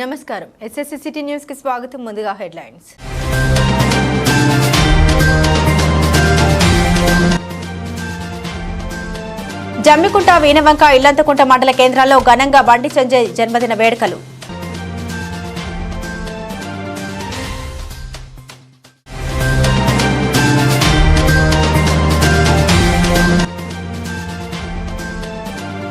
నమస్కారం. SSC city న్యూస్కి స్వాగతం. ముందుగా హెడ్లైన్స్. జమ్మికుంట వీణవంక ఇల్లంతకుంట మండల కేంద్రాల్లో ఘనంగా బండి సంజయ్ జన్మదిన వేడుకలు.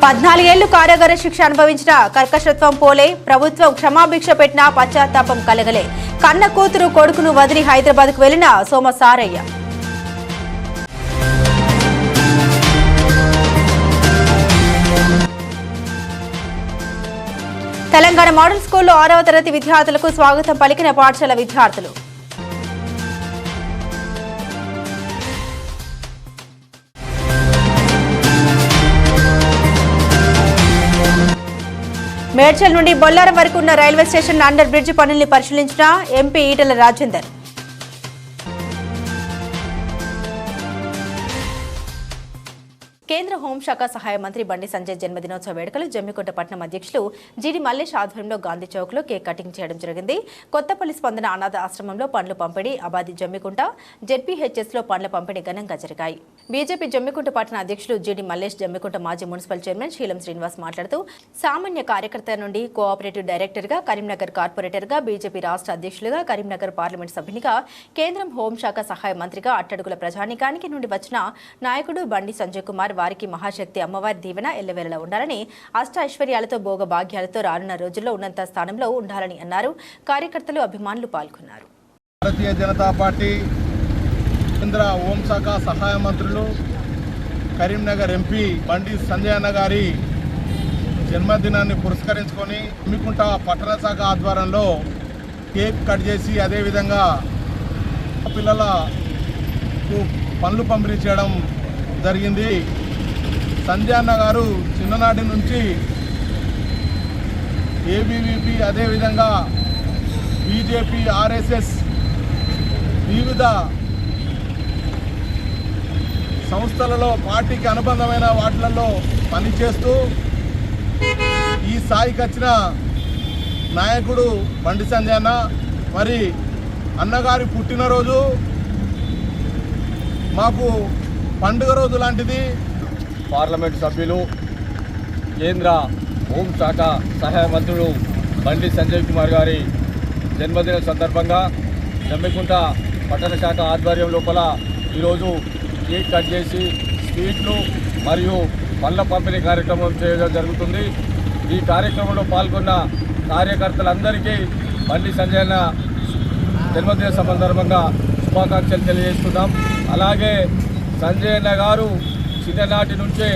పద్నాలుగేళ్ళు కారాగార శిక్ష అనుభవించిన కర్కశత్వం పోలే ప్రభుత్వం క్షమాభిక్ష పెట్టినా పశ్చాత్తాపం కలగలే. కన్న కూతురు కొడుకును వదిలి హైదరాబాద్కు వెళ్ళిన సోమ సారయ్య. తెలంగాణ మోడల్ స్కూల్లో ఆరవ తరగతి విద్యార్థులకు స్వాగతం పలికిన పాఠశాల విద్యార్థులు. మేడ్చల్ నుండి బొల్లారం వరకు ఉన్న రైల్వే స్టేషన్ అండర్ బ్రిడ్జ్ పనుల్ని పరిశీలించిన ఎంపీ ఈటల రాజేందర్. కేంద్ర హోంశాఖ సహాయ మంత్రి బండి సంజయ్ జన్మదినోత్సవ వేడుకలు జమ్మికుంట పట్టణం అధ్యక్షులు జిడి మల్లేష్ ఆధ్వర్యంలో గాంధీ చౌక్లో కేక్ కటింగ్ చేయడం జరిగింది. కొత్తపల్లి స్పందన అనాథ ఆశ్రమంలో పండ్లు పంపిణీ అబాది జమ్మికుంట జెడ్పీహెచ్ఎస్లో పండ్ల పంపిణీ ఘనంగా జరిగాయి. బీజేపీ జమ్మికుంట పట్టణ అధ్యక్షులు జిడి మల్లేష్ జమ్మికుంట మాజీ మున్సిపల్ చైర్మన్ శీలం శ్రీనివాస్ మాట్లాడుతూ సామాన్య కార్యకర్త నుండి కోఆపరేటివ్ డైరెక్టర్గా కరీంనగర్ కార్పొరేటర్గా బీజేపీ రాష్ట్ర అధ్యక్షులుగా కరీంనగర్ పార్లమెంట్ సభ్యునిగా కేంద్రం హోంశాఖ సహాయ మంత్రిగా అట్టడుగుల ప్రజానికానికి నుండి వచ్చిన నాయకుడు బండి సంజయ్ కుమార్ వారికి మహాశక్తి అమ్మవారి దీవెన ఎల్లవేళలా ఉండాలని అష్ట ఐశ్వర్యాలతో భోగ భాగ్యాలతో రానున్న రోజుల్లో ఉన్నంత స్థానంలో ఉండాలని అన్నారు. కార్యకర్తలు అభిమానులు పాల్గొన్నారు. భారతీయ జనతా పార్టీ కేంద్ర హోంశాఖ సహాయ మంత్రులు కరీంనగర్ ఎంపీ బండి సంజయ్ అన్న గారి జన్మదినాన్ని పురస్కరించుకొని అమ్మికుంట పట్టణ శాఖ ఆధ్వర్యంలో కేక్ కట్ చేసి అదేవిధంగా పిల్లలకు పనులు పంపిణీ చేయడం జరిగింది. సంధ్యాన్న అన్న గారు చిన్ననాటి నుంచి ఏబీవీపీ అదేవిధంగా బీజేపీ ఆర్ఎస్ఎస్ వివిధ సంస్థలలో పార్టీకి అనుబంధమైన వాటిలలో పనిచేస్తూ ఈ స్థాయికి వచ్చిన నాయకుడు బండి సంధ్యాన్న. మరి అన్నగారి పుట్టినరోజు మాకు పండుగ రోజు లాంటిది. పార్లమెంట్ సభ్యులు కేంద్ర హోంశాఖ సహాయ మంత్రులు బండి సంజయ్ కుమార్ గారి జన్మదిన సందర్భంగా జమ్మికుంట పట్టణ శాఖ ఆధ్వర్యం లోపల ఈరోజు కేక్ కట్ చేసి స్వీట్లు మరియు పండ్ల పంపిణీ కార్యక్రమం చేయడం జరుగుతుంది. ఈ కార్యక్రమంలో పాల్గొన్న కార్యకర్తలందరికీ బండి సంజయ్ జన్మదిన సందర్భంగా శుభాకాంక్షలు తెలియజేస్తున్నాం అలాగే సంజయ్ గారు చిన్ననాటి నుంచే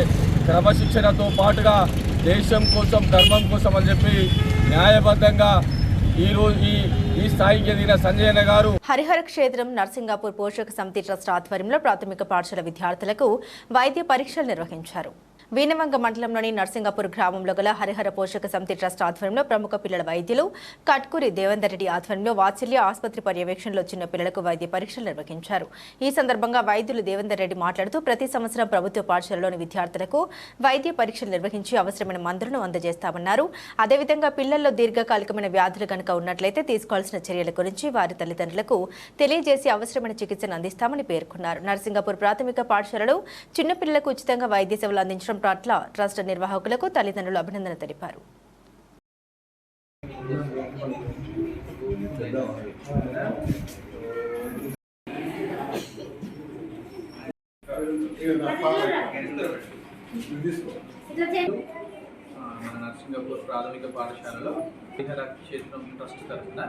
క్రమశిక్షణతో పాటుగా దేశం కోసం ధర్మం కోసం అని చెప్పి న్యాయబద్ధంగా ఈరోజు ఈ స్థాయికి ఎదిగిన గారు హరిహర క్షేత్రం నర్సింగాపూర్ పోషక సమితి ట్రస్ట్ ఆధ్వర్యంలో ప్రాథమిక పాఠశాల విద్యార్థులకు వైద్య పరీక్షలు నిర్వహించారు. వీనవంగ మండలంలోని నర్సింగాపూర్ గ్రామంలో గల హరిహర పోషక సమితి ట్రస్ట్ ఆధ్వర్యంలో ప్రముఖ పిల్లల వైద్యులు కట్కూరి దేవేందర్ రెడ్డి ఆధ్వర్యంలో వాత్సల్య ఆసుపత్రి పర్యవేక్షణలో చిన్న పిల్లలకు వైద్య పరీక్షలు నిర్వహించారు. ఈ సందర్భంగా వైద్యులు దేవేందర్ రెడ్డి మాట్లాడుతూ ప్రతి సంవత్సరం ప్రభుత్వ పాఠశాలలోని విద్యార్థులకు వైద్య పరీక్షలు నిర్వహించి అవసరమైన మందులను అందజేస్తామన్నారు. అదేవిధంగా పిల్లల్లో దీర్ఘకాలికమైన వ్యాధులు కనుక ఉన్నట్లయితే తీసుకోవాల్సిన చర్యల గురించి వారి తల్లిదండ్రులకు తెలియజేసి అవసరమైన చికిత్సను అందిస్తామని పేర్కొన్నారు. నర్సింగాపూర్ ప్రాథమిక పాఠశాలలో చిన్నపిల్లలకు ఉచితంగా వైద్య సేవలు అందించడం పట్ల ట్రస్ట్ నిర్వాహకులకు తల్లిదండ్రులు అభినందన తెలిపారు. మన నర్సింగపూర్ ప్రాథమిక పాఠశాలలో హరిహర క్షేత్రం ట్రస్ట్ తరఫున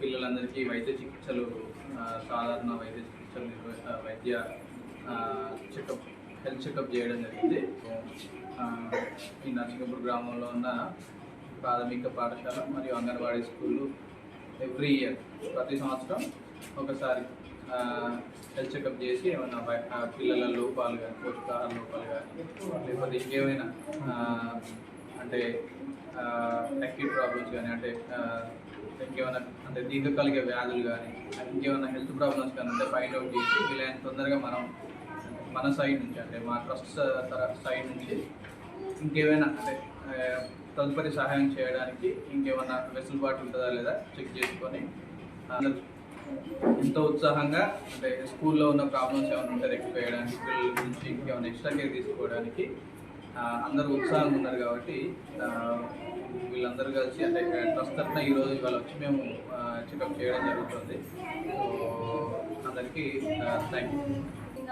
పిల్లలందరికీ వైద్య చికిత్సలు సాధారణ వైద్య చికిత్సలు వైద్య చెకప్ హెల్త్ చెకప్ చేయడం జరిగింది. ఈ నర్సింగపూర్ గ్రామంలో ఉన్న ప్రాథమిక పాఠశాల మరియు అంగన్వాడీ స్కూళ్ళు ఎవ్రీ ఇయర్ ప్రతి సంవత్సరం ఒకసారి హెల్త్ చెకప్ చేసి ఏమైనా పిల్లల లోపాలు కానీ పోషకాహార లోపాలు కానీ లేకపోతే ఇంకేమైనా అంటే యాక్టివ్ ప్రాబ్లమ్స్ కానీ అంటే ఇంకేమైనా అంటే దీర్ఘకాలిక వ్యాధులు కానీ ఇంకేమైనా హెల్త్ ప్రాబ్లమ్స్ కానీ అంటే ఫైండ్ అవుట్ చేసి వీలైన తొందరగా మనం మన సైడ్ నుంచి అంటే మా ట్రస్ట్ uh, సైడ్ నుంచి ఇంకేమైనా అంటే uh, తదుపరి సహాయం చేయడానికి ఇంకేమైనా వెసులుబాటు ఉంటుందా లేదా చెక్ చేసుకొని ఎంతో ఉత్సాహంగా అంటే స్కూల్లో ఉన్న ప్రాబ్లమ్స్ ఏమైనా ఉంటే రెక్ట్ చేయడానికి పిల్లల నుంచి ఇంకేమైనా ఎక్స్ట్రా కేర్ తీసుకోవడానికి అందరూ ఉత్సాహంగా ఉన్నారు కాబట్టి వీళ్ళందరూ కలిసి అంటే ట్రస్ట్ తరఫున ఈరోజు ఇవాళ వచ్చి మేము చెకప్ చేయడం జరుగుతుంది. సో అందరికీ థ్యాంక్ యూ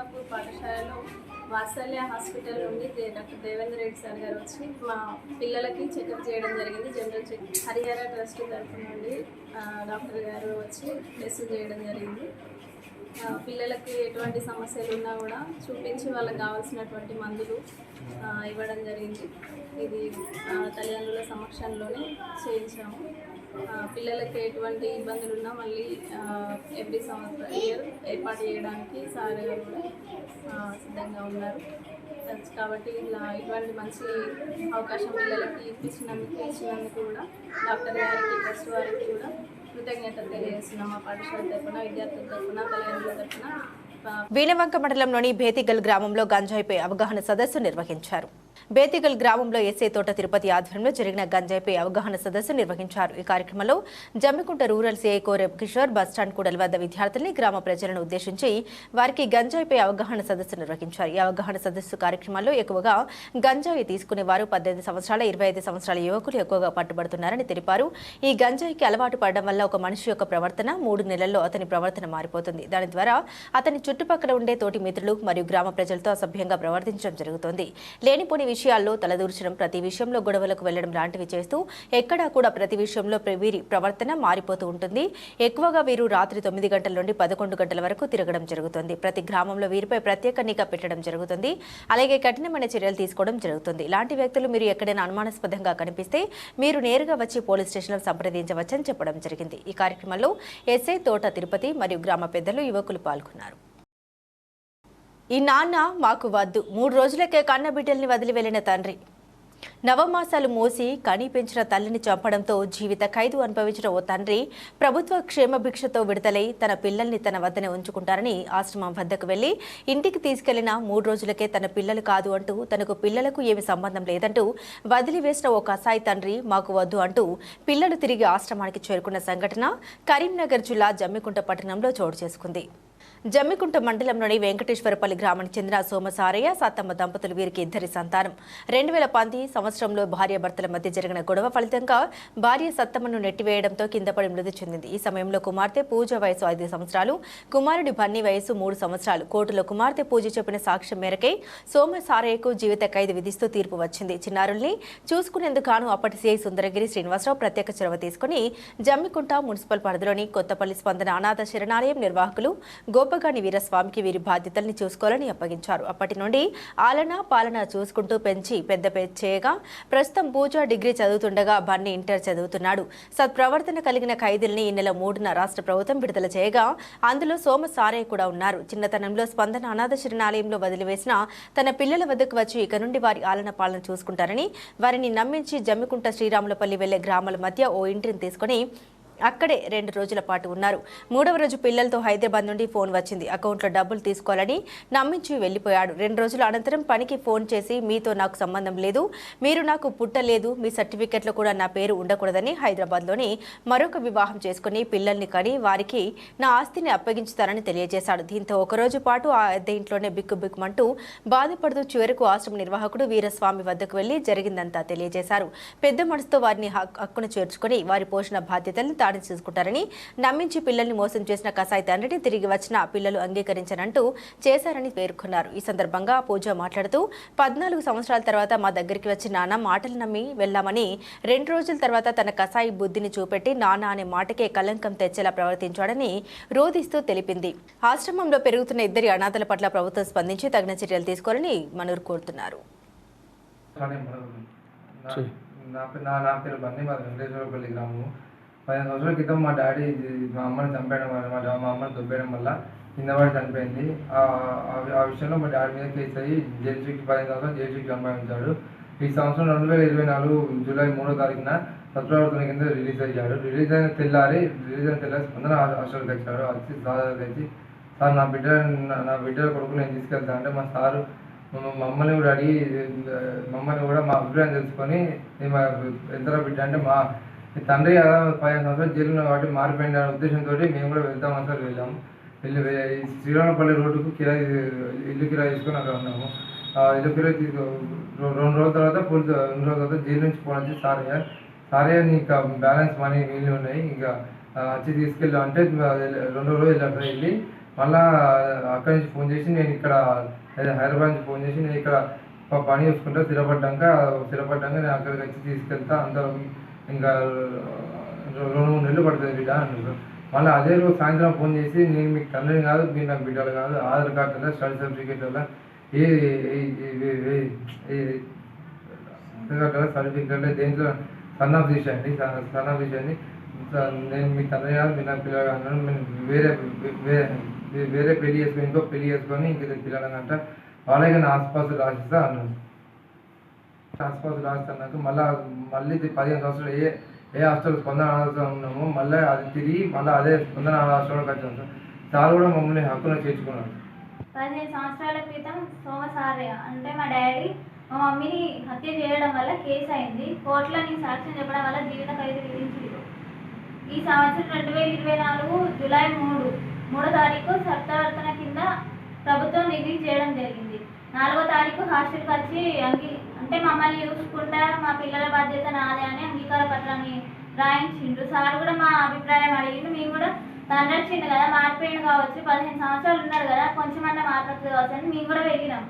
సింగపూర్ పాఠశాలలో వాత్సల్య హాస్పిటల్ నుండి డాక్టర్ దేవేంద్ర రెడ్డి సార్ గారు వచ్చి మా పిల్లలకి చెకప్ చేయడం జరిగింది. జనరల్ చెక్ హరిహర ట్రస్ట్ తరఫు నుండి డాక్టర్ గారు వచ్చి టెస్ట్ చేయడం జరిగింది. పిల్లలకి ఎటువంటి సమస్యలు ఉన్నా కూడా చూపించి వాళ్ళకి కావాల్సినటువంటి మందులు ఇవ్వడం జరిగింది. ఇది తల్లిదండ్రుల సమక్షంలోనే చేయించాము. పిల్లలకి ఎటువంటి ఇబ్బందులు ఉన్నా మళ్ళీ ఎవ్రీ సంవత్సరం ఇయర్ ఏర్పాటు చేయడానికి సార్ గారు కూడా సిద్ధంగా ఉన్నారు. కాబట్టి ఇలా ఇటువంటి మంచి అవకాశం పిల్లలకి ఇప్పించినందుకు ఇచ్చినందుకు కూడా డాక్టర్ గారికి ట్రస్ట్ వారికి కూడా కృతజ్ఞతలు తెలియజేస్తున్నాం మా పాఠశాల తరఫున విద్యార్థుల తరఫున తల్లిదండ్రుల తరఫున. వీణవంక మండలంలోని బేతిగల్ గ్రామంలో గంజాయిపై అవగాహన సదస్సు నిర్వహించారు. బేతిగల్ గ్రామంలో ఎస్ఐ తోట తిరుపతి ఆధ్వర్యంలో జరిగిన గంజాయిపై అవగాహన సదస్సు నిర్వహించారు. ఈ కార్యక్రమంలో జమ్మికుంట రూరల్ సీఐ కోరెబ్ కిషోర్ బస్టాండ్ కూడలి వద్ద విద్యార్థుల్ని గ్రామ ప్రజలను ఉద్దేశించి వారికి గంజాయిపై అవగాహన సదస్సు నిర్వహించారు. ఈ అవగాహన సదస్సు కార్యక్రమంలో ఎక్కువగా గంజాయి తీసుకునే వారు పద్దెనిమిది సంవత్సరాల ఇరవై ఐదు సంవత్సరాల యువకులు ఎక్కువగా పట్టుబడుతున్నారని తెలిపారు. ఈ గంజాయికి అలవాటు పడడం వల్ల ఒక మనిషి యొక్క ప్రవర్తన మూడు నెలల్లో అతని ప్రవర్తన మారిపోతుంది. దాని ద్వారా అతని చుట్టుపక్కల ఉండే తోటి మిత్రులు మరియు గ్రామ ప్రజలతో అసభ్యంగా ప్రవర్తించడం జరుగుతుంది. లేనిపోని విషయాల్లో తలదూర్చడం ప్రతి విషయంలో గొడవలకు వెళ్ళడం లాంటివి చేస్తూ ఎక్కడా కూడా ప్రతి విషయంలో ప్ర- వీరి ప్రవర్తన మారిపోతూ ఉంటుంది. ఎక్కువగా వీరు రాత్రి తొమ్మిది గంటల నుండి పదకొండు గంటల వరకు తిరగడం జరుగుతుంది. ప్రతి గ్రామంలో వీరిపై ప్రత్యేక నిఘా పెట్టడం జరుగుతుంది. అలాగే కఠినమైన చర్యలు తీసుకోవడం జరుగుతుంది. ఇలాంటి వ్యక్తులు మీరు ఎక్కడైనా అనుమానాస్పదంగా కనిపిస్తే మీరు నేరుగా వచ్చి పోలీస్ స్టేషన్లో సంప్రదించవచ్చని చెప్పడం జరిగింది. ఈ కార్యక్రమంలో ఎస్ఐ తోట తిరుపతి మరియు గ్రామ పెద్దలు యువకులు పాల్గొన్నారు. ఈ నాన్న మాకు వద్దు. మూడు రోజులకే కన్న బిడ్డల్ని వదిలి వెళ్ళిన తండ్రి. నవమాసాలు మోసి కని పెంచిన తల్లిని చంపడంతో జీవిత ఖైదు అనుభవించిన ఓ తండ్రి ప్రభుత్వ క్షేమ భిక్షతో విడుదలై తన పిల్లల్ని తన వద్దనే ఉంచుకుంటారని ఆశ్రమం వద్దకు వెళ్ళి ఇంటికి తీసుకెళ్ళిన మూడు రోజులకే తన పిల్లలు కాదు అంటూ తనకు పిల్లలకు ఏమి సంబంధం లేదంటూ వదిలివేసిన ఓ కసాయి తండ్రి మాకు వద్దు అంటూ పిల్లలు తిరిగి ఆశ్రమానికి చేరుకున్న సంఘటన కరీంనగర్ జిల్లా జమ్మికుంట పట్టణంలో చోటు చేసుకుంది. జమ్మికుంట మండలంలోని వెంకటేశ్వరపల్లి గ్రామానికి చెందిన సోమసారయ్య సత్తమ్మ దంపతులు వీరికి ఇద్దరి సంతానం. రెండు వేల పంది సంవత్సరంలో భార్యాభర్తల మధ్య జరిగిన గొడవ ఫలితంగా భార్య సత్తమ్మను నెట్టివేయడంతో కింద పడి మృతి చెందింది. ఈ సమయంలో కుమార్తె పూజ వయసు ఐదు సంవత్సరాలు కుమారుడి బన్నీ వయసు మూడు సంవత్సరాలు. కోర్టులో కుమార్తె పూజ చెప్పిన సాక్ష్యం మేరకే సోమసారయ్యకు జీవిత ఖైదు విధిస్తూ తీర్పు వచ్చింది. చిన్నారుల్ని చూసుకునేందుకు గాను అప్పటి సీఐ సుందరగిరి శ్రీనివాసరావు ప్రత్యేక చొరవ తీసుకుని జమ్మికుంట మున్సిపల్ పరిధిలోని కొత్తపల్లి స్పందన అనాథ శరణాలయం నిర్వాహకులు గోపగాని వీరస్వామికి వీరి బాధ్యతల్ని చూసుకోవాలని అప్పగించారు. అప్పటి నుండి ఆలన పాలన చూసుకుంటూ పెంచి పెద్ద చేయగా ప్రస్తుతం పూజ డిగ్రీ చదువుతుండగా బన్నీ ఇంటర్ చదువుతున్నాడు. సత్ప్రవర్తన కలిగిన ఖైదీల్ని ఈ నెల మూడున రాష్ట్ర ప్రభుత్వం విడుదల చేయగా అందులో సోమ సారయ్య కూడా ఉన్నారు. చిన్నతనంలో స్పందన అనాథ శరణాలయంలో వదిలివేసిన తన పిల్లల వద్దకు వచ్చి ఇక నుండి వారి ఆలన పాలన చూసుకుంటారని వారిని నమ్మించి జమ్మికుంట శ్రీరాములపల్లి వెళ్ళే గ్రామాల మధ్య ఓ ఇంటిని తీసుకుని అక్కడే రెండు రోజుల పాటు ఉన్నారు. మూడవ రోజు పిల్లలతో హైదరాబాద్ నుండి ఫోన్ వచ్చింది. అకౌంట్లో డబ్బులు తీసుకోవాలని నమ్మించి వెళ్ళిపోయాడు. రెండు రోజుల అనంతరం పనికి ఫోన్ చేసి మీతో నాకు సంబంధం లేదు. మీరు నాకు పుట్టలేదు. మీ సర్టిఫికెట్లో కూడా నా పేరు ఉండకూడదని హైదరాబాద్లోని మరొక వివాహం చేసుకుని పిల్లల్ని కని వారికి నా ఆస్తిని అప్పగించుతారని తెలియజేశాడు. దీంతో ఒకరోజు పాటు ఆ అద్దె ఇంట్లోనే బిక్కు బిక్కుమంటూ బాధపడుతూ చివరకు ఆశ్రమ నిర్వాహకుడు వీరస్వామి వద్దకు వెళ్ళి జరిగిందంతా తెలియజేశారు. పెద్ద మనసుతో వారిని హక్కును చేర్చుకుని వారి పోషణ బాధ్యతలను తాను చూసుకుంటారని నమ్మించి పిల్లల్ని మోసం చేసిన కసాయి తండ్రిని తిరిగి వచ్చిన పిల్లలు అంగీకరించనంటూ చేశారని పేర్కొన్నారు. ఈ సందర్భంగా పూజ మాట్లాడుతూ పద్నాలుగు సంవత్సరాల తర్వాత మా దగ్గరికి వచ్చి నాన్న మాటలు నమ్మి వెళ్ళామని రెండు రోజుల తర్వాత తన కసాయి బుద్ధిని చూపెట్టి నాన్న అనే మాటకే కలంకం తెచ్చేలా ప్రవర్తించాడని రోధిస్తూ తెలిపింది. ఆశ్రమంలో పెరుగుతున్న ఇద్దరి అనాథల పట్ల ప్రభుత్వం స్పందించి తగిన చర్యలు తీసుకోవాలని మనూరు కోరుతున్నారు. నా పేరు బండి మా వెంకటేశ్వరపల్లి గ్రామము. పదిహేను సంవత్సరాల క్రితం మా డాడీ మా అమ్మని చంపేయడం వల్ల మా మా అమ్మని దొబ్బేయడం వల్ల కింద చనిపోయింది. ఆ ఆ- విషయంలో మా డాడీ మీద కేసు అయ్యి జైలు శిక్ష పదిహేను సంవత్సరాలు జైలు శిక్ష అనుభవించాడు ఈ సంవత్సరం రెండు వేల ఇరవై నాలుగు జూలై మూడో తారీఖున సత్ప్రవర్తన కింద రిలీజ్ అయ్యాడు. రిలీజ్ అయిన తెల్లారి రిలీజ్ అయిన తెల్లారి స్పందన హాస్టల్కి వచ్చాడు వచ్చి సార్ తెచ్చి సార్ నా బిడ్డ నా- బిడ్డ కొడుకు నేను తీసుకెళ్తా అంటే మా సారు మమ్మల్ని కూడా అడిగి మమ్మల్ని కూడా మా అభిప్రాయం తెలుసుకొని "నేను మా బిడ్డ? అంటే మా మీ తండ్రి అలా పదిహేను సంవత్సరాలు జైలు కాబట్టి మారిపోయిన ఉద్దేశంతో మేము కూడా వెళ్తాం అసలు వెళ్ళాము వెళ్ళి శ్రీరామపల్లి రోడ్డుకు కిరాయి ఇల్లు కిరాయి తీసుకొని అక్కడ ఉన్నాము. ఆ ఇల్లు కిరాయి తీసుకో రెండు రోజుల తర్వాత పోలీసు రెండు రోజుల తర్వాత జైలు నుంచి ఫోన్ వచ్చి సార్ అయ్యా సార్ అయ్యా ఇంకా బ్యాలెన్స్ మనీ మిగిలి ఉన్నాయి. ఇంకా వచ్చి తీసుకెళ్ళి. అంటే రెండు రోజులు వెళ్ళాం వెళ్ళి మళ్ళా అక్కడి నుంచి ఫోన్ చేసి నేను ఇక్కడ హైదరాబాద్ నుంచి ఫోన్ చేసి నేను ఇక్కడ పని చూసుకుంటా స్థిరపడ్డాక స్థిరపడ్డాక నేను అక్కడికి వచ్చి తీసుకెళ్తా అందరూ ఇంకా రెండు మూడు నెలలు పడుతుంది బిడ్డ అన్నారు. మళ్ళీ అదే రోజు సాయంత్రం ఫోన్ చేసి నేను మీకు తండ్రిని కాదు మీరు నాకు బిడ్డలు కాదు ఆధార్ కార్డు వల్ల స్టడీ సర్టిఫికేట్ వల్ల ఏ సర్టిఫికేట్ దేంట్లో సన్ ఆఫ్ తీసేయండి సన్ ఆఫ్ తీసేయండి స- నేను మీ తండ్రి కాదు మీరు నాకు పిల్లలు కాదు అన్నాను. వేరే వేరే వేరే పెళ్ళి చేసుకొని ఇంకో పెళ్ళి చేసుకొని ఇంక పిల్లలంట వాళ్ళకి నా ఆస్పాసు రాసిస్తా అన్నాను ఆస్పాసు రాస్తాను మళ్ళీ మళ్ళీ పదిహేను సంవత్సరాలు ఏ ఏ హాస్టల్ స్పందన హాస్టల్ ఉన్నామో మళ్ళీ అది తిరిగి మళ్ళీ అదే స్పందన హాస్టల్కి ఖర్చు సార్. సార్ కూడా మమ్మల్ని హక్కులో చేర్చుకున్నాడు పదిహేను సంవత్సరాల క్రితం సోమసారి అంటే మా డాడీ మా మమ్మీని హత్య చేయడం వల్ల కేసు అయింది. కోర్టులో నేను సాక్ష్యం చెప్పడం వల్ల జీవిత ఖైదు విధించారు ఈ సంవత్సరం రెండు వేల ఇరవై నాలుగు జూలై మూడు మూడో తారీఖు సప్తవర్తన కింద ప్రభుత్వం రిలీజ్ చేయడం జరిగింది. నాలుగో తారీఖు హాస్టల్కి వచ్చి అంగి అంటే మమ్మల్ని చూసుకుంటా మా పిల్లల బాధ్యత నాదే అని అంగీకార పత్రాన్ని రాయించిండు సార్ కూడా మా అభిప్రాయం అడిగిండు. మేము కూడా తండ్రి వచ్చిండు కదా మారిపోయిండు కావచ్చు. పదిహేను సంవత్సరాలు ఉన్నాడు కదా కొంచెమన్నా మారిపోతుంది కావచ్చు అని మేము కూడా వెళ్ళినాం.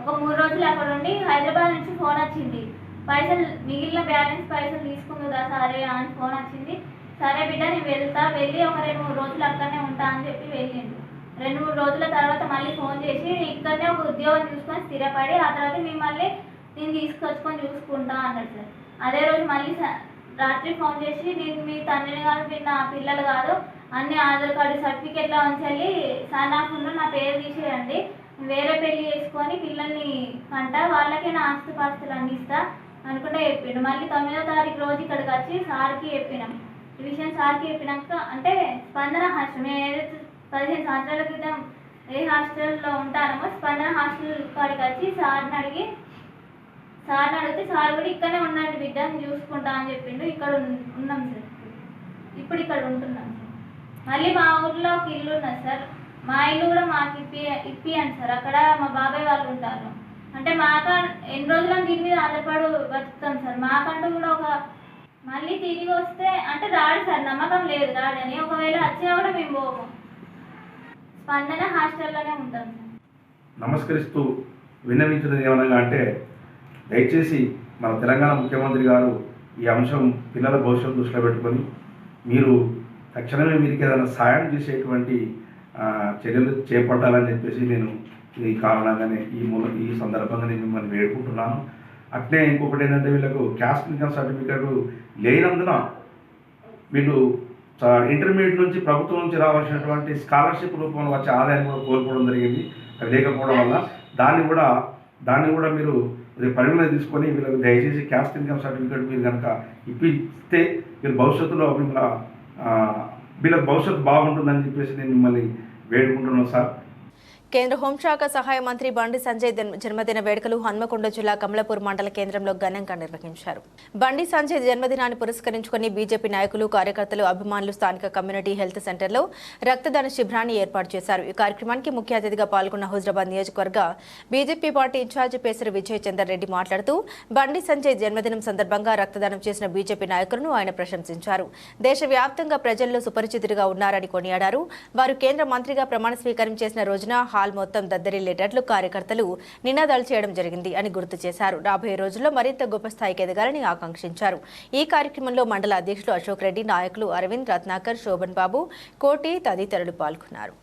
ఒక మూడు రోజులు అక్కడ ఉండి హైదరాబాద్ నుంచి ఫోన్ వచ్చింది. పైసలు మిగిలిన బ్యాలెన్స్ పైసలు తీసుకుందా సరే అని ఫోన్ వచ్చింది. సరే బిడ్డ నేను వెళ్తా. వెళ్ళి ఒక రెండు మూడు రోజులు అక్కడనే ఉంటా అని చెప్పి వెళ్ళిండు. రెండు మూడు రోజుల తర్వాత మళ్ళీ ఫోన్ చేసి ఇక్కడనే ఒక ఉద్యోగం చూసుకొని స్థిరపడి ఆ తర్వాత మిమ్మల్ని నేను తీసుకొచ్చుకొని చూసుకుంటా అన్నాడు సార్. అదే రోజు మళ్ళీ రాత్రి ఫోన్ చేసి నేను మీ తండ్రిని కాదు మీరు నా పిల్లలు కాదు అన్ని ఆధార్ కార్డు సర్టిఫికెట్లో ఉంచాలి నాకు నా పేరు తీసేయండి వేరే పెళ్ళి చేసుకొని పిల్లల్ని కంట వాళ్ళకే నా ఆస్తిపాస్తులు అందిస్తా అనుకుంటే చెప్పిండు. మళ్ళీ తొమ్మిదో తారీఖు రోజు ఇక్కడికి వచ్చి సార్కి చెప్పినాం. ఈ విషయం సార్కి చెప్పినాక అంటే స్పందన హాస్టల్ మేము ఏదైతే పదిహేను సంవత్సరాల క్రితం ఏ హాస్టల్లో ఉంటానో స్పందన హాస్టల్ కాడికి వచ్చి సార్ని అడిగి సార్ని అడిగితే సార్ కూడా ఇక్కడనే ఉండండి బిడ్డ నేను చూసుకుంటా అని చెప్పిండు. ఇక్కడ ఉన్నాం సార్. ఇప్పుడు ఇక్కడ ఉంటున్నాం సార్. మళ్ళీ మా ఊర్లో ఒక ఇల్లు ఉన్నది సార్. మా ఇల్లు కూడా మాకు ఇప్పి ఇప్పియండి సార్. అక్కడ మా బాబాయ్ వాళ్ళు ఉంటారు. అంటే మాక ఎన్ని రోజులు దీని మీద ఆధారపడు బతుకుతాం సార్. మాకంటూ కూడా ఒక మళ్ళీ తిరిగి వస్తే అంటే రాడు సార్. నమ్మకం లేదు రాడని ఒకవేళ వచ్చినా కూడా మేము పోము. స్పందన హాస్టల్లోనే ఉంటాం సార్. నమస్కరిస్తూ విన్నవించడం ఏమనగా అంటే దయచేసి మన తెలంగాణ ముఖ్యమంత్రి గారు ఈ అంశం పిల్లల భవిష్యత్తు దృష్టిలో పెట్టుకొని మీరు తక్షణమే మీకు ఏదైనా సాయం చేసేటువంటి చర్యలు చేపట్టాలని చెప్పేసి నేను ఈ కారణంగానే ఈ మూల ఈ సందర్భంగా మిమ్మల్ని వేడుకుంటున్నాను. అట్లే ఇంకొకటి ఏంటంటే వీళ్ళకు క్యాస్ట్ ఇన్కమ్ సర్టిఫికేట్ లేనందున వీళ్ళు చ- ఇంటర్మీడియట్ నుంచి ప్రభుత్వం నుంచి రావాల్సినటువంటి స్కాలర్షిప్ రూపంలో వచ్చే ఆదాయం కూడా కోల్పోవడం జరిగింది. అవి లేకపోవడం వల్ల దాన్ని కూడా దాన్ని కూడా మీరు ఇది పరిగణన తీసుకొని వీళ్ళకి దయచేసి క్యాస్ట్ ఇన్కమ్ సర్టిఫికేట్ మీరు కనుక ఇప్పిస్తే వీళ్ళ భవిష్యత్తులో మిమ్మల్ని వీళ్ళ భవిష్యత్తు బాగుంటుందని చెప్పేసి నేను మిమ్మల్ని వేడుకుంటున్నాను సార్. కేంద్ర హోంశాఖ సహాయ మంత్రి బండి సంజయ్ జన్మదిన వేడుకలు హన్మకొండ జిల్లా కమలపూర్ మండల కేంద్రంలో ఘనంగా నిర్వహించారు. బండి సంజయ్ జన్మదినాన్ని పురస్కరించుకుని బీజేపీ నాయకులు కార్యకర్తలు అభిమానులు స్థానిక కమ్యూనిటీ హెల్త్ సెంటర్లో రక్తదాన శిబిరాన్ని ఏర్పాటు చేశారు. ఈ కార్యక్రమానికి ముఖ్య అతిథిగా పాల్గొన్న హుజరాబాద్ నియోజకవర్గ BJP party incharge Pesari Vijay Chander Reddy మాట్లాడుతూ బండి సంజయ్ జన్మదినం సందర్భంగా రక్తదానం చేసిన బీజేపీ నాయకులను ఆయన ప్రశంసించారు. దేశవ్యాప్తంగా ప్రజల్లో సుపరిచితుడిగా ఉన్నారని కొనియాడారు. వారు కేంద్ర మంత్రిగా ప్రమాణ స్వీకారం చేసిన రోజున హాల్ మొత్తం దద్దరిల్లేటట్లు కార్యకర్తలు నినాదాలు చేయడం జరిగింది అని గుర్తు చేశారు. రాబోయే రోజుల్లో మరింత గొప్ప స్థాయికి ఎదగాలని ఆకాంక్షించారు. ఈ కార్యక్రమంలో మండల అధ్యక్షులు అశోక్ రెడ్డి నాయకులు అరవింద్ రత్నాకర్ శోభన్ బాబు కోటి తదితరులు పాల్గొన్నారు.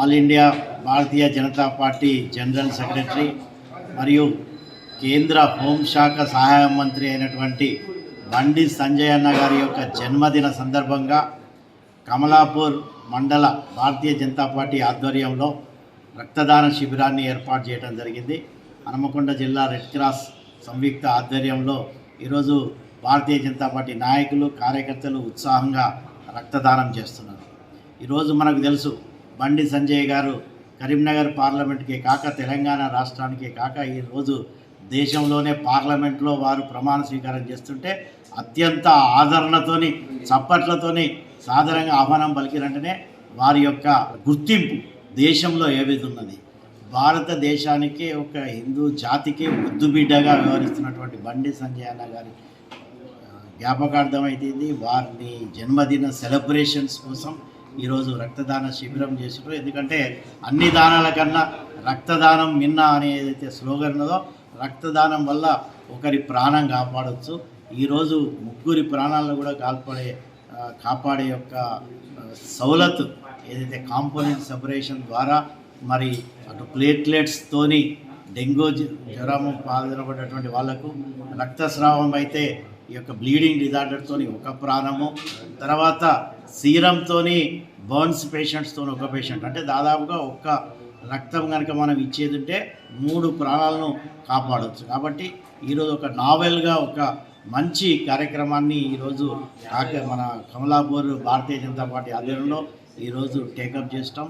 All India Bharatiya Janata party general secretary మరియు కేంద్ర హోంశాఖ సహాయ మంత్రి అయినటువంటి బండి సంజయ్ అన్న గారి యొక్క జన్మదిన సందర్భంగా కమలాపూర్ మండల భారతీయ జనతా పార్టీ ఆధ్వర్యంలో రక్తదాన శిబిరాన్ని ఏర్పాటు చేయడం జరిగింది. హనుమకొండ జిల్లా రెడ్ క్రాస్ సంయుక్త ఆధ్వర్యంలో ఈరోజు భారతీయ జనతా పార్టీ నాయకులు కార్యకర్తలు ఉత్సాహంగా రక్తదానం చేస్తున్నారు. ఈరోజు మనకు తెలుసు బండి సంజయ్ గారు కరీంనగర్ పార్లమెంట్కే కాక తెలంగాణ రాష్ట్రానికే కాక ఈరోజు దేశంలోనే పార్లమెంట్లో వారు ప్రమాణ స్వీకారం చేస్తుంటే అత్యంత ఆదరణతోని చప్పట్లతోని సాధారణంగా ఆహ్వానం పలికినంటేనే వారి యొక్క గుర్తింపు దేశంలో ఏ విధంగా ఉన్నది. భారతదేశానికి ఒక హిందూ జాతికి ముద్దుబిడ్డగా వ్యవహరిస్తున్నటువంటి బండి సంజయ్ అన్న గారి జ్ఞాపకార్థమైతుంది వారిని జన్మదిన సెలబ్రేషన్స్ కోసం ఈరోజు రక్తదాన శిబిరం చేసారు ఎందుకంటే అన్ని దానాల కన్నా రక్తదానం మిన్న అనేదైతే స్లోగన్ ఉన్నదో రక్తదానం వల్ల ఒకరి ప్రాణం కాపాడవచ్చు ఈరోజు ముగ్గురి ప్రాణాలను కూడా కాపాడే కాపాడే యొక్క సౌలత్ ఏదైతే కాంపోనెంట్ సెపరేషన్ ద్వారా మరి అటు ప్లేట్లెట్స్తోని డెంగ్యూ జ్వరము పాల్గొనబడినటువంటి వాళ్ళకు రక్తస్రావం అయితే ఈ యొక్క బ్లీడింగ్ డిజార్డర్తో ఒక ప్రాణము తర్వాత సీరంతోని బర్న్స్ పేషెంట్స్తో ఒక పేషెంట్ అంటే దాదాపుగా ఒక్క రక్తం కనుక మనం ఇచ్చేది ఉంటే మూడు ప్రాణాలను కాపాడవచ్చు కాబట్టి ఈరోజు ఒక నావెల్గా ఒక మంచి కార్యక్రమాన్ని ఈరోజు మన కమలాపూర్ భారతీయ జనతా పార్టీ ఆధ్వర్యంలో ఈరోజు టేకప్ చేస్తాం.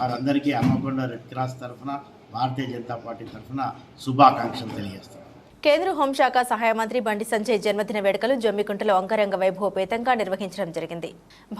వారందరికీ అమ్మకొండ రెడ్ క్రాస్ తరఫున భారతీయ జనతా పార్టీ తరఫున శుభాకాంక్షలు తెలియజేస్తాం. కేంద్ర హోంశాఖ సహాయ మంత్రి బండి సంజయ్ జన్మదిన వేడుకలు జమ్మికుంటలో అంగరంగ వైభవపేతంగా నిర్వహించడం జరిగింది.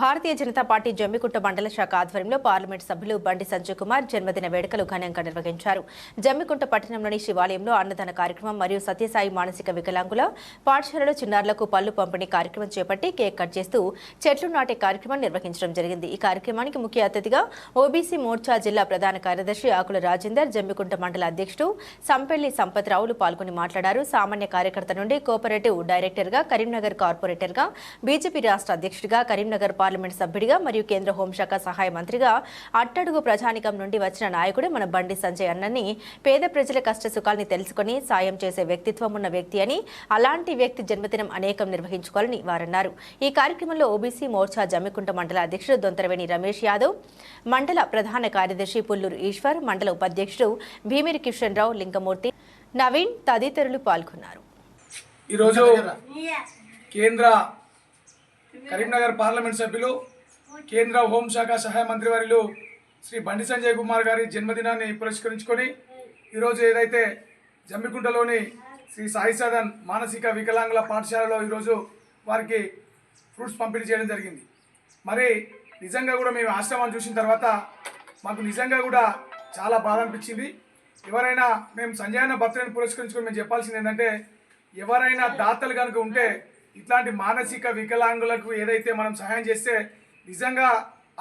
భారతీయ జనతా పార్టీ జమ్మికుంట మండల శాఖ ఆధ్వర్యంలో పార్లమెంట్ సభ్యులు బండి సంజయ్ కుమార్ జన్మదిన వేడుకలు ఘనంగా నిర్వహించారు. జమ్మికుంట పట్టణంలోని శివాలయంలో అన్నదాన కార్యక్రమం మరియు సత్యసాయి మానసిక వికలాంగుల పాఠశాలలో చిన్నారులకు పళ్ళు పంపిణీ కార్యక్రమం చేపట్టి కేక్ కట్ చేస్తూ చెట్లు నాటే కార్యక్రమం నిర్వహించడం జరిగింది. ఈ కార్యక్రమానికి ముఖ్య అతిథిగా ఓబీసీ మోర్చా జిల్లా ప్రధాన కార్యదర్శి ఆకుల రాజేందర్ జమ్మికుంట మండల అధ్యక్షుడు సంపెల్లి సంపత్ రావులు పాల్గొని మాట్లాడారు. సామాన్య కార్యకర్త నుండి కోఆపరేటివ్ డైరెక్టర్గా కరీంనగర్ కార్పొరేటర్గా బీజేపీ రాష్ట్ర అధ్యక్షుడిగా కరీంనగర్ పార్లమెంట్ సభ్యుడిగా మరియు కేంద్ర హోంశాఖ సహాయ మంత్రిగా అట్టడుగు ప్రజానికం నుండి వచ్చిన నాయకుడే మన బండి సంజయ్ అన్నని పేద ప్రజల కష్ట సుఖాల్ని తెలుసుకుని సాయం చేసే వ్యక్తిత్వం ఉన్న వ్యక్తి అని అలాంటి వ్యక్తి జన్మదినం అనేకం నిర్వహించుకోవాలని వారన్నారు. ఈ కార్యక్రమంలో ఓబీసీ మోర్చా జమ్మికుంట మండల అధ్యక్షుడు దొంతరవేణి రమేష్ యాదవ్ మండల ప్రధాన కార్యదర్శి పుల్లూరు ఈశ్వర్ మండల ఉపాధ్యక్షుడు భీమిరి కిషన్ రావు లింగమూర్తి నవీన్ తదితరులు పాల్గొన్నారు. ఈరోజు కేంద్ర కరీంనగర్ పార్లమెంట్ సభ్యులు కేంద్ర హోంశాఖ సహాయ మంత్రివర్యులు శ్రీ బండి సంజయ్ కుమార్ గారి జన్మదినాన్ని పురస్కరించుకొని ఈరోజు ఏదైతే జమ్మికుంటలోని శ్రీ సాయి సదన్ మానసిక వికలాంగుల పాఠశాలలో ఈరోజు వారికి ఫ్రూట్స్ పంపిణీ చేయడం జరిగింది. మరి నిజంగా కూడా మేము ఆశ్రమాన్ని చూసిన తర్వాత మాకు నిజంగా కూడా చాలా బాధ అనిపించింది. ఎవరైనా మేము సంజయన బర్త్డేని పురస్కరించుకొని మేము చెప్పాల్సింది ఏంటంటే ఎవరైనా దాతలు కనుక ఉంటే ఇట్లాంటి మానసిక వికలాంగులకు ఏదైతే మనం సహాయం చేస్తే నిజంగా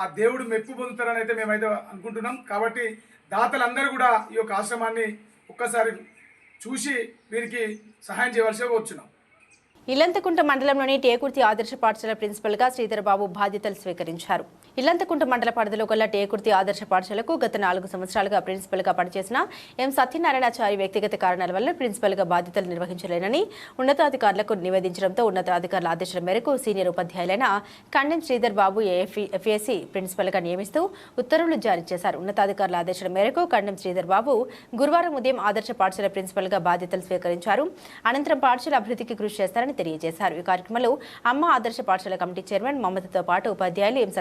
ఆ దేవుడు మెప్పు పొందుతారని అయితే మేమైతే అనుకుంటున్నాం. కాబట్టి దాతలందరూ కూడా ఈ యొక్క ఆశ్రమాన్ని ఒక్కసారి చూసి వీరికి సహాయం చేయవలసిగా వచ్చున్నాం. ఇల్లంతకుంట మండలంలోని టేకుర్తి ఆదర్శ పాఠశాల ప్రిన్సిపల్గా శ్రీధర్ బాబు బాధ్యతలు స్వీకరించారు. ఇల్లంతకుంట మండల పరిధిలో గల టేకుర్తి ఆదర్శ పాఠశాలకు గత నాలుగు సంవత్సరాలుగా ప్రిన్సిపల్గా పనిచేసిన ఎం సత్యనారాయణాచారి వ్యక్తిగత కారణాల వల్ల ప్రిన్సిపల్గా బాధ్యతలు నిర్వహించలేనని ఉన్నతాధికారులకు నివేదించడంతో ఉన్నతాధికారుల ఆదేశాల మేరకు సీనియర్ ఉపాధ్యాయులైన కండెన్ శ్రీధర్ బాబు ఎఫ్ఏసీ ప్రిన్సిపల్గా నియమిస్తూ ఉత్తర్వులు జారీ చేశారు. ఉన్నతాధికారుల ఆదేశాల మేరకు కండెం శ్రీధర్ బాబు గురువారం ఉదయం ఆదర్శ పాఠశాల ప్రిన్సిపల్గా బాధ్యతలు స్వీకరించారు. అనంతరం పాఠశాల అభివృద్ధికి కృషి చేస్తారని తెలియజేశారు. ఈ కార్యక్రమంలో అమ్మ ఆదర్శ పాఠశాల కమిటీ చైర్మన్ మమతతో పాటు ఉపాధ్యాయులు ఎం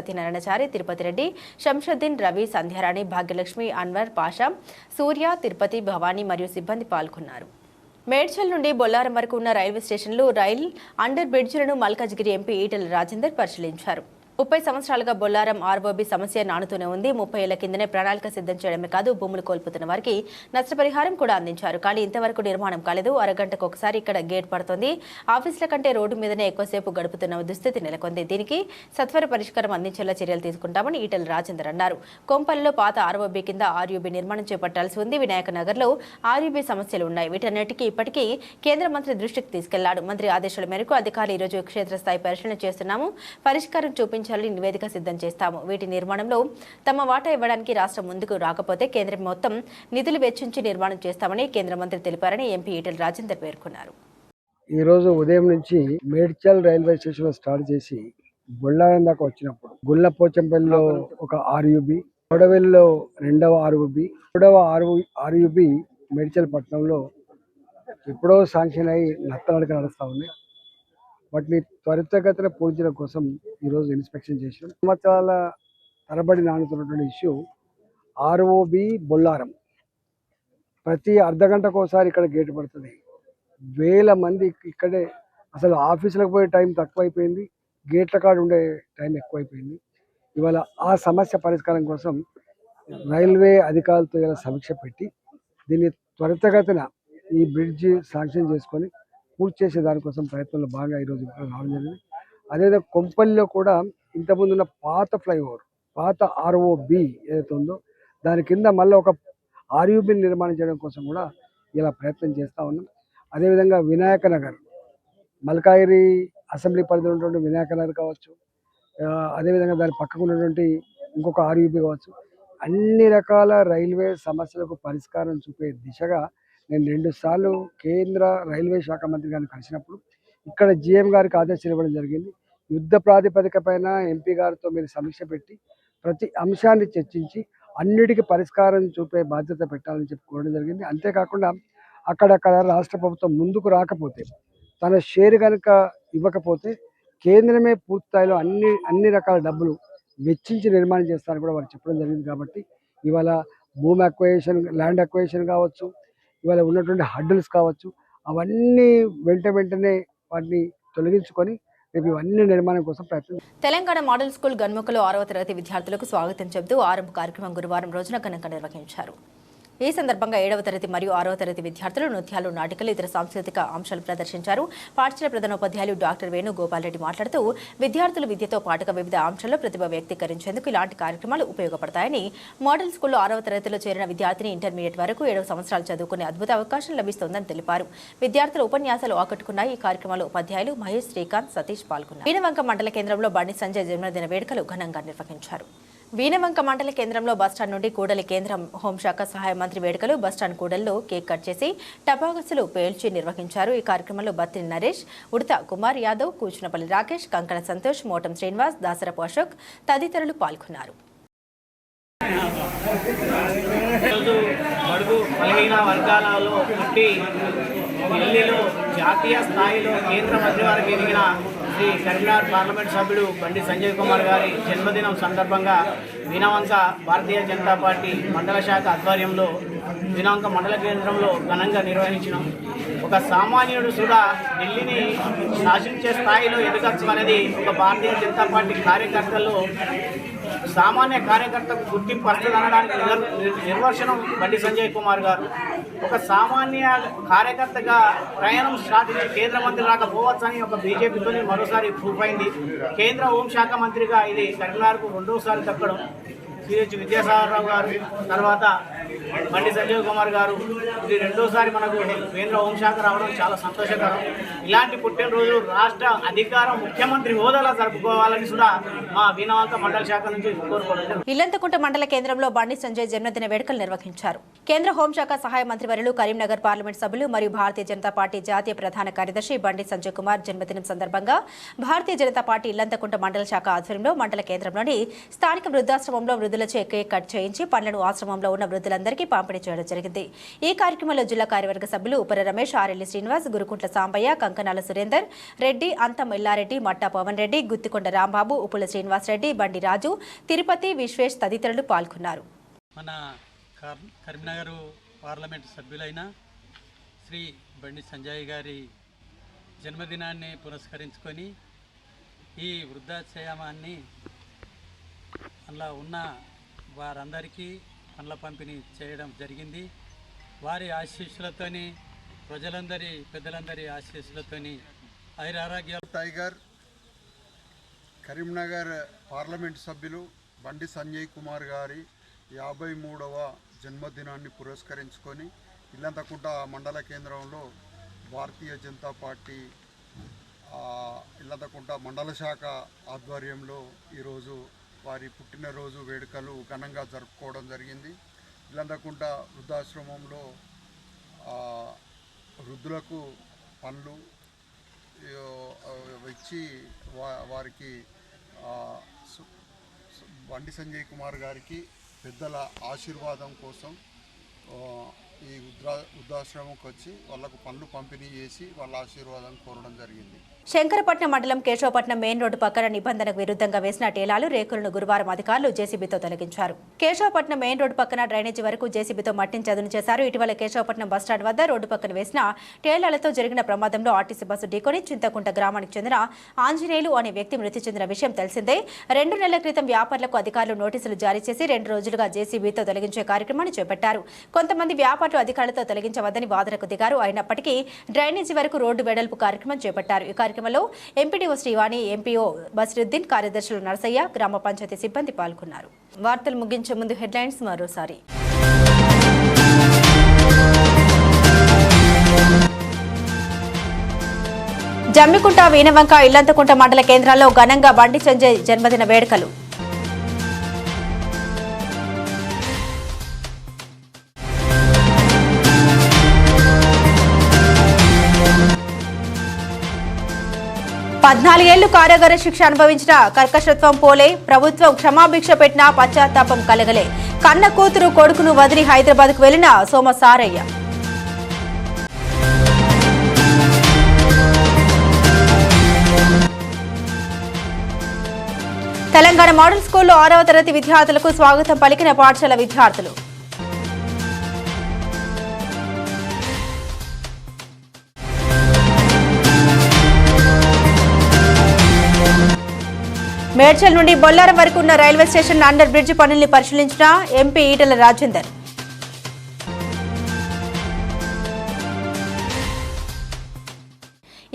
సత్యనారాయణచారి తిరుపతి రెడ్డి శంషుద్దీన్ రవి సంధ్యారాణి భాగ్యలక్ష్మి అన్వర్ పాషా సూర్య తిరుపతి భవానీ మరియు సిబ్బంది పాల్గొన్నారు. మేడ్చల్ నుండి బొల్లారం వరకు ఉన్న రైల్వే స్టేషన్లు రైల్ అండర్ బ్రిడ్జ్లను మల్కాజ్గిరి ఎంపీ ఈటెల రాజేందర్ పరిశీలించారు. ముప్పై సంవత్సరాలుగా బొల్లారం ఆర్ఓబి సమస్య నానుతూనే ఉంది. ముప్పై ఏళ్ళ కిందనే ప్రణాళిక సిద్ధం చేయడమే కాదు భూములు కోల్పోతున్న వారికి నష్టపరిహారం కూడా అందించారు. కానీ ఇంతవరకు నిర్మాణం కాలేదు. అరగంటకు ఒకసారి ఇక్కడ గేట్ పడుతోంది. ఆఫీసుల కంటే రోడ్డు మీదనే ఎక్కువసేపు గడుపుతున్న దుస్థితి నెలకొంది. దీనికి సత్వర పరిష్కారం అందించేలా చర్యలు తీసుకుంటామని ఈటల రాజేందర్ అన్నారు. కొంపల్లిలో పాత ఆర్ఓబి కింద ఆర్యూబీ నిర్మాణం చేపట్టాల్సి ఉంది. వినాయక నగర్లో ఆర్యూబీ సమస్యలు ఉన్నాయి. వీటన్నిటికీ ఇప్పటికీ కేంద్ర మంత్రి దృష్టికి తీసుకెళ్ళాడు. మంత్రి ఆదేశాల మేరకు అధికారులు ఈరోజు క్షేత్రస్థాయి పరిశీలన చేస్తున్నాము. పరిష్కారం చూపించాలని నివేదిక సిద్ధం చేస్తాము. వీటి నిర్మాణంలో తమ వాటా ఇవ్వడానికి రాష్ట్రం ముందుకు రాకపోతే కేంద్రం మొత్తం నిధులు వెచ్చించి నిర్మాణం చేస్తామని కేంద్ర మంత్రి తెలిపారని ఎంపీ ఈటెల రాజేందర్ పేర్కొన్నారు. ఈ రోజు ఉదయం నుంచి మేడ్చల్ రైల్వే స్టేషన్ స్టార్ట్ చేసి గుళ్ళారం దాకా వచ్చినప్పుడు గుల్లపోచంపల్లిలో ఒక ఆర్యుబి కొడవెల్లో రెండవ ఆర్యుబి మూడవ ఆరు ఆర్యుబి మేడ్చల్ పట్టణంలో ఎప్పుడో శాంక్షన్ అయి నత్తనడక నడుస్తూ ఉన్నాయి. వాటిని త్వరితగతిన పూర్చడం కోసం ఈరోజు ఇన్స్పెక్షన్ చేసినాం సంవత్సరాల తరబడి నానుతున్నటువంటి ఇష్యూ ఆర్ఓబి బొల్లారం. ప్రతి అర్ధ గంటకు ఒకసారి ఇక్కడ గేటు పడుతుంది. వేల మంది ఇక్కడే అసలు ఆఫీసులకు పోయే టైం తక్కువైపోయింది. గేట్ల కాడ ఉండే టైం ఎక్కువైపోయింది. ఇవాళ ఆ సమస్య పరిష్కారం కోసం రైల్వే అధికారులతో ఇలా సమీక్ష పెట్టి దీన్ని త్వరితగతిన ఈ బ్రిడ్జ్ శాంక్షన్ చేసుకొని పూర్తి చేసే దానికోసం ప్రయత్నంలో బాగా ఈరోజు రావడం జరిగింది. అదేవిధంగా కొంపల్లిలో కూడా ఇంతకుముందు ఉన్న పాత ఫ్లైఓవర్ పాత ఆర్ఓబి ఏదైతే ఉందో దాని కింద మళ్ళీ ఒక ఆర్యూబి నిర్మాణం చేయడం కోసం కూడా ఇలా ప్రయత్నం చేస్తూ ఉన్నాం. అదేవిధంగా వినాయక నగర్ మల్కాయిరి అసెంబ్లీ పరిధిలో ఉన్నటువంటి వినాయక నగర్ కావచ్చు అదేవిధంగా దాని పక్కకు ఉన్నటువంటి ఇంకొక ఆర్యూబీ కావచ్చు అన్ని రకాల రైల్వే సమస్యలకు పరిష్కారం చూపే దిశగా నేను రెండుసార్లు కేంద్ర రైల్వే శాఖ మంత్రి గారిని కలిసినప్పుడు ఇక్కడ జీఎం గారికి ఆదేశాలు ఇవ్వడం జరిగింది. యుద్ధ ప్రాతిపదిక పైన ఎంపీ గారితో మీరు సమీక్ష పెట్టి ప్రతి అంశాన్ని చర్చించి అన్నిటికీ పరిష్కారం చూపే బాధ్యత పెట్టాలని చెప్పి కోరడం జరిగింది. అంతేకాకుండా అక్కడక్కడ రాష్ట్ర ప్రభుత్వం ముందుకు రాకపోతే తన షేర్ కనుక ఇవ్వకపోతే కేంద్రమే పూర్తిస్థాయిలో అన్ని అన్ని రకాల డబ్బులు వెచ్చించి నిర్మాణం చేస్తారని కూడా వారు చెప్పడం జరిగింది కాబట్టి ఇవాళ భూమి అక్వేషన్ ల్యాండ్ అక్వేషన్ కావచ్చు ఇవాళ ఉన్నటువంటి హడ్డుల్స్ కావచ్చు అవన్నీ వెంట వెంటనే వాటిని తొలగించుకొని రేపు ఇవన్నీ నిర్మాణం కోసం ప్రయత్నం తెలంగాణ మోడల్ స్కూల్ గన్ముఖలో ఆరవ తరగతి విద్యార్థులకు స్వాగతం చెబుతూ ఆరంభ కార్యక్రమం గురువారం రోజున ఘనంగా నిర్వహించారు. ఈ సందర్భంగా ఏడవ తరగతి మరియు ఆరవ తరగతి విద్యార్థులు నృత్యాలు నాటికలు ఇతర సాంస్కృతిక అంశాలు ప్రదర్శించారు. పాఠశాల ప్రధానోపాధ్యాయులు డాక్టర్ వేణుగోపాల్రెడ్డి మాట్లాడుతూ విద్యార్థులు విద్యతో పాటుగా వివిధ అంశాల్లో ప్రతిభ వ్యక్తీకరించేందుకు ఇలాంటి కార్యక్రమాలు ఉపయోగపడతాయని మోడల్ స్కూల్లో ఆరవ తరగతిలో చేరిన విద్యార్థిని ఇంటర్మీడియట్ వరకు ఏడవ సంవత్సరాలు చదువుకునే అద్భుత అవకాశం లభిస్తోందని తెలిపారు. విద్యార్థుల ఉపన్యాసాలు ఆకట్టుకున్నాయి. ఈ కార్యక్రమంలో ఉపాధ్యాయులు మహేష్ శ్రీకాంత్ సతీష్ పాల్గొన్నారు. వీణవంక మండల కేంద్రంలో బండి సంజయ్ జన్మదిన వేడుకలు ఘనంగా నిర్వహించారు. వీణవంక మండల కేంద్రంలో బస్టాండ్ నుండి కూడలి కేంద్రం హోంశాఖ సహాయ మంత్రి వేడుకలు బస్టాండ్ కూడల్లో కేక్ కట్ చేసి టపాకసులు పేల్చి నిర్వహించారు. ఈ కార్యక్రమంలో బత్తిని నరేష్ ఉడత కుమార్ యాదవ్ కూచునపల్లి రాకేష్ కంకణ సంతోష్ మోటం శ్రీనివాస్ దాసరపు అశోక్ తదితరులు పాల్గొన్నారు. జాతీయ స్థాయిలో కేంద్ర మంత్రివారికి ఎదిగిన శ్రీ కరీంనగర్ పార్లమెంట్ సభ్యుడు బండి సంజయ్ కుమార్ గారి జన్మదినం సందర్భంగా వినవంక భారతీయ జనతా పార్టీ మండల శాఖ ఆధ్వర్యంలో వినవంక మండల కేంద్రంలో ఘనంగా నిర్వహించినాం. ఒక సామాన్యుడు కూడా ఢిల్లీని శాసించే స్థాయిలో ఎదగచ్చు అనేది ఒక భారతీయ జనతా పార్టీ కార్యకర్తల్లో సామాన్య కార్యకర్తకు గుర్తింపు వస్తుంది అనడానికి నిర్వర్శనం నిర్వచనం బండి సంజయ్ కుమార్ గారు. ఒక సామాన్య కార్యకర్తగా ప్రయాణం స్టార్ట్ చేసి కేంద్ర మంత్రి రాకపోవచ్చు అని ఒక బీజేపీతో మరోసారి ప్రూఫ్ అయింది కేంద్ర హోంశాఖ మంత్రిగా ఇది కరీంనగర్కు రెండోసారి తప్పడం సిహెచ్ విద్యాసాగరరావు గారు తర్వాత బండి సంజయ్ కుమార్ గారు. ఇది రెండోసారి మనకు కేంద్ర హోంశాఖ రావడం చాలా సంతోషకరం. ఇలాంటి పుట్టినరోజు రాష్ట్ర అధికారం ముఖ్యమంత్రి హోదాలో జరుపుకోవాలని కూడా మా వీణవంత మండల శాఖ నుంచి కోరుకోవడం ఇల్లంతకుంట మండల కేంద్రంలో బండి సంజయ్ జన్మదిన వేడుకలు నిర్వహించారు. కేంద్ర హోంశాఖ సహాయ మంత్రి వర్యులు కరీంనగర్ పార్లమెంట్ సభ్యులు మరియు భారతీయ జనతా పార్టీ జాతీయ ప్రధాన కార్యదర్శి బండి సంజయ్ కుమార్ జన్మదినం సందర్భంగా భారతీయ జనతా పార్టీ ఇల్లంతకుంట మండల శాఖ ఆధ్వర్యంలో మండల కేంద్రంలోని స్థానిక వృద్ధాశ్రమంలో వృద్ధులచే కేక్ కట్ చేయించి పండ్లను ఆశ్రమంలో ఉన్న వృద్ధుల వృద్ధులందరికీ పంపిణీ చేయడం జరిగింది. ఈ కార్యక్రమంలో జిల్లా కార్యవర్గ సభ్యులు ఉపర రమేష్ ఆరెల్లి శ్రీనివాస్ గురుకుంట్ల సాంబయ్య కంకనాల సురేందర్ రెడ్డి అంతం ఇల్లారెడ్డి మట్టా పవన్ రెడ్డి గుత్తికొండ రాంబాబు ఉప్పుల శ్రీనివాస్ రెడ్డి బండి రాజు తిరుపతి విశ్వేష్ తదితరులు పాల్గొన్నారు. మన కరీంనగర్ పార్లమెంట్ సభ్యులైన శ్రీ బండి సంజయ్ గారి జన్మదినాన్ని పురస్కరించుకొని ఈ వృద్ధాశ్రమాన్ని అలా ఉన్న వారందరికీ పండ్ల పంపిణీ చేయడం జరిగింది. వారి ఆశీస్సులతోని ప్రజలందరి పెద్దలందరి ఆశీస్సులతోని ఐరారోగ్యాలు టైగర్ కరీంనగర్ పార్లమెంట్ సభ్యులు బండి సంజయ్ కుమార్ గారి యాభై మూడవ జన్మదినాన్ని పురస్కరించుకొని ఇల్లంతకుంట మండల కేంద్రంలో భారతీయ జనతా పార్టీ ఆ, ఇల్లంతకుంట మండల శాఖ ఆధ్వర్యంలో ఈరోజు వారి పుట్టినరోజు వేడుకలు ఘనంగా జరుపుకోవడం జరిగింది. ఇల్లంతకుంట వృద్ధాశ్రమంలో వృద్ధులకు పండ్లు ఇచ్చి వా వారికి బండి సంజయ్ కుమార్ గారికి పెద్దల ఆశీర్వాదం కోసం ఈ వృద్ధా వృద్ధాశ్రమంకి వచ్చి వాళ్ళకు పనులు పంపిణీ చేసి వాళ్ళ ఆశీర్వాదం కోరడం జరిగింది. శంకరపట్నం మండలం కేశవపట్నం మెయిన్ రోడ్డు పక్కన నిబంధనకు విరుద్ధంగా వేసిన టేలాలు రేకులను గురువారం అధికారులు జేసీబీతో తొలగించారు. కేశవపట్నం మెయిన్ రోడ్డు పక్కన డ్రైనేజీ వరకు జేసీబీతో మట్టిని చదును చేశారు. ఇటీవల కేశవపట్నం బస్టాండ్ వద్ద రోడ్డు పక్కన వేసిన టేలాలతో జరిగిన ప్రమాదంలో ఆర్టీసీ బస్సు ఢీకొని చింతకుంట గ్రామానికి చెందిన ఆంజనేయులు అనే వ్యక్తి మృతి చెందిన విషయం తెలిసిందే. రెండు నెలల క్రితం వ్యాపారులకు అధికారులు నోటీసులు జారీ చేసి రెండు రోజులుగా జేసీబీతో తొలగించే కార్యక్రమాన్ని చేపట్టారు. కొంతమంది వ్యాపారులు అధికారులతో తొలగించవద్దని వాదనకు దిగారు. అయినప్పటికీ డ్రైనేజీ వరకు రోడ్డు వెడల్పు కార్యక్రమం చేపట్టారు. కార్యక్రమంలో ఎంపీడీఓ శ్రీవాణి ఎంపీఓ బసిరుద్దీన్ కార్యదర్శులు నరసయ్య గ్రామ పంచాయతీ సిబ్బంది పాల్గొన్నారు. వార్తలు ముగించే ముందు హెడ్లైన్స్ మరోసారి. జమ్మికుంట వీణవంక ఇల్లంతకుంట మండల కేంద్రాల్లో ఘనంగా బండి సంజయ్ జన్మదిన వేడుకలు. పద్నాలుగేళ్ళు కారాగార శిక్ష అనుభవించిన కర్కశత్వం పోలే ప్రభుత్వం క్షమాభిక్ష పెట్టినా పశ్చాత్తాపం కలగలే. కన్న కూతురు కొడుకును వదిలి హైదరాబాద్కు వెళ్ళిన సోమ సారయ్య. తెలంగాణ మోడల్ స్కూల్లో ఆరవ తరగతి విద్యార్థులకు స్వాగతం పలికిన పాఠశాల విద్యార్థులు. మేడ్చల్ నుండి బొల్లారం వరకు ఉన్న రైల్వే స్టేషన్ అండర్ బ్రిడ్జ్ పనుల్ని పరిశీలించిన ఎంపీ ఈటల రాజేందర్.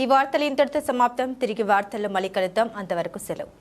ఈ వార్తలు ఇంతటితో సమాప్తం. తిరిగి వార్తల్లో మళ్ళీ కలుద్దాం. అంతవరకు సెలవు.